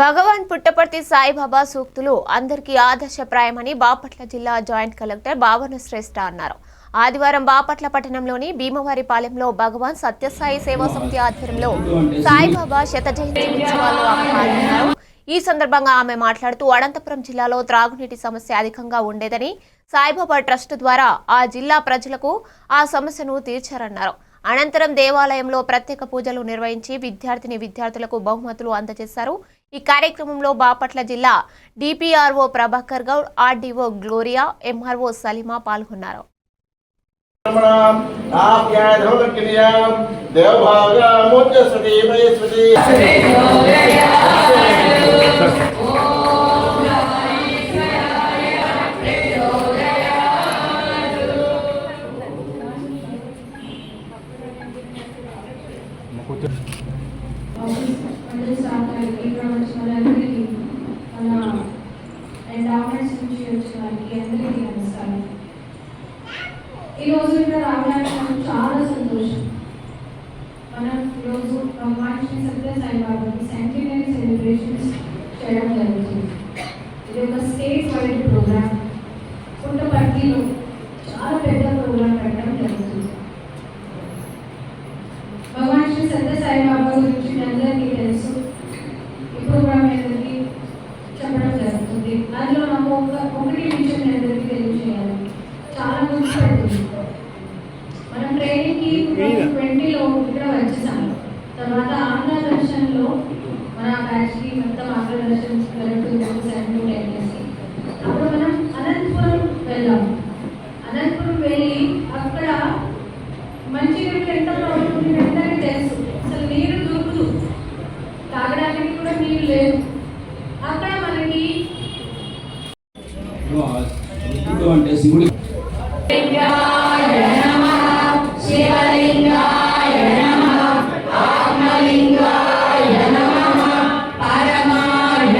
భగవాన్ పుట్టపర్తి సాయిబాబా సూక్తులు అందరికీ ఆదర్శప్రాయమని బాపట్ల జిల్లా జాయింట్ కలెక్టర్ భావన శ్రేష్ఠ అన్నారు. ఆదివారం బాపట్ల పట్టణంలోని భీమవారిపాలెంలో భగవాన్ సత్యసాయి సేవా సమితి ఆధ్వర్యంలో సాయిబాబా శత జయంతి ఉత్సవాల్లో ఆమె పాల్గొన్నారు ఈ సందర్భంగా ఆమె మాట్లాడుతూ అనంతపురం జిల్లాలో త్రాగునీటి సమస్య అధికంగా ఉండేదని సాయిబాబా ట్రస్ట్ ద్వారా ఆ జిల్లా ప్రజలకు ఆ సమస్యను తీర్చారన్నారు. అనంతరం దేవాలయంలో ప్రత్యేక పూజలు నిర్వహించి విద్యార్థిని విద్యార్థులకు బహుమతులు అందజేశారు. ఈ కార్యక్రమంలో బాపట్ల జిల్లా DPRO Prabhakar Goud RDO Gloria MRO Salima పాల్గొన్నారు. ఆప్యాయధోదక్కినియాం నమస్కారం ఈరోజు ఇక్కడ రావడానికి నాకు చాలా సంతోషం మనం ఈరోజు భగవాన్ శ్రీ సత్య సాయిబాబాకి సెంటినరీ సెలబ్రేషన్స్ చేయడం జరుగుతుంది ఇది ఒక స్టేట్ వైడ్ సత్య సాయిబాబా గురించి అందరికీ తెలుసు. ఈ ప్రోగ్రామ్ మీ అందరికీ చెప్పడం జరుగుతుంది. అందులో నాకు ఒక ఒకటి విషయం మీ అందరికీ తెలియజేయాలి. చాలా గుర్తుపెడుతుంది మనం ట్రైనింగ్కి ట్వంటీలో ఇక్కడ వచ్చేసాము. తర్వాత ఆంధ్ర దర్శన్లో మన బ్యాచ్కి మొత్తం Andhra Darshan two thousand seven ten అప్పుడు మనం అనంతపురం వెళ్ళాము. అనంతపురం వెళ్ళి అక్కడ మంచి నీళ్ళు నీరు లేదు. అక్కడ మనకి అంటే శివుడి